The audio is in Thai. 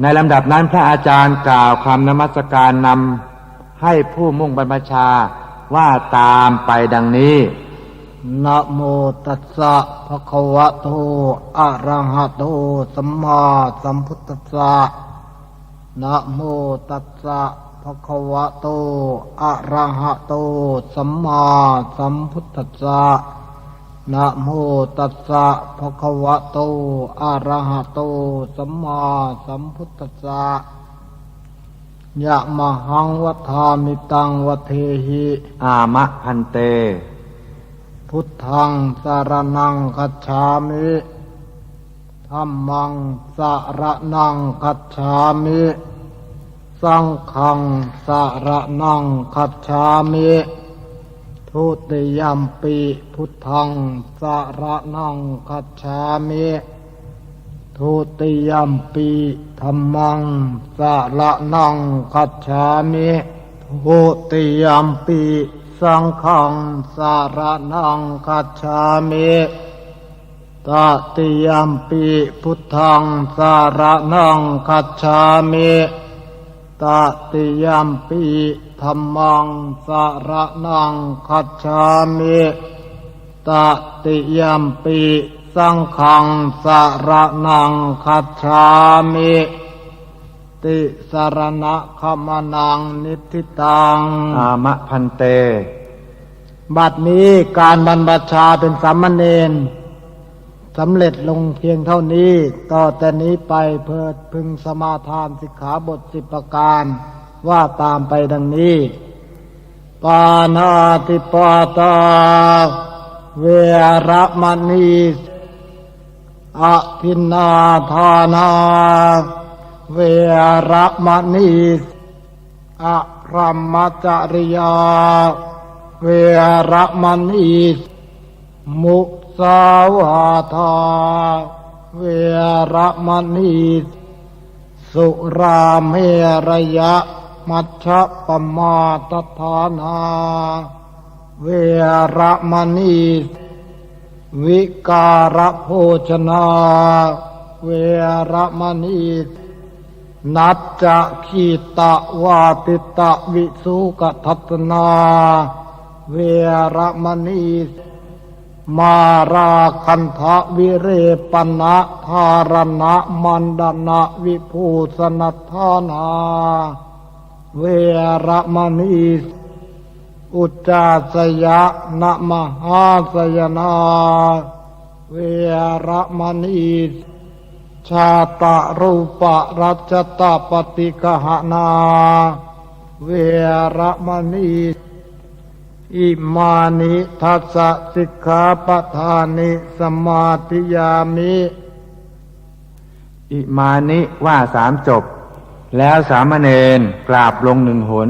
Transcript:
ในลำดับนั้นพระอาจารย์กล่าวคำนมัสการนำให้ผู้มุ่งบรรพชาว่าตามไปดังนี้นะโมตัสสะภะคะวะโตอะระหะโตสัมมาสัมพุทธัสสะนะโมตัสสะภะคะวะโตอะระหะโตสัมมาสัมพุทธัสสะ นะโมตัสสะภะคะวะโต อะระหะโต สัมมาสัมพุทธัสสะยะมหังวัฏามิตังวะเทหิ อามะพันเต พุทธังสารนังคัจฉามิธรรมังสารนังคัจฉามิ สังฆังสารนังคัจฉามิ ทุติยัมปิพุทธังสารนังคัจฉามิทุติยัมปิธรรมังสารนังคัจฉามิทุติยัมปิสังฆังสารนังคัจฉามิตติยัมปิพุทธังสารนังคัจฉามิ ตติยัมปิธรรมังสารนังคัจฉามิตติยัมปิสังฆังสารนังคัจฉามิติสารณะขมานังนิทิตังอามะพันเต บัดนี้การบรรพชาเป็นสามเณร สำเร็จลงเพียงเท่านี้ ต่อแต่นี้ไปเพิดพึงสมาทานสิกขาบทสิบประการว่าตามไปดังนี้ ปานาติปาตา เวรมณีอภินนาทานา เวรมณีอะรหมจริยา เวรมณี มุสาวาทา เวรมณีสุราเมรยะ มัชฌะปมาตฐานา เวรมณีวิการะโภชนา เวรมณีนัจจะขีตะวาติตะวิสุกทัตนา เวรมณี มาราคันทะวิเรปนะธารณะมันดนะวิภูสนัทานา เวรมณีอุจจาสยะนะมหาสยนา เวรมณีชาตะรูปะรัชตะปฏิกหนา เวรมณี อิมานิทัสสิกขาปทานิสมาธิยามิอิมานิว่าสามจบ แล้วสามเณรกราบลงหนึ่งหน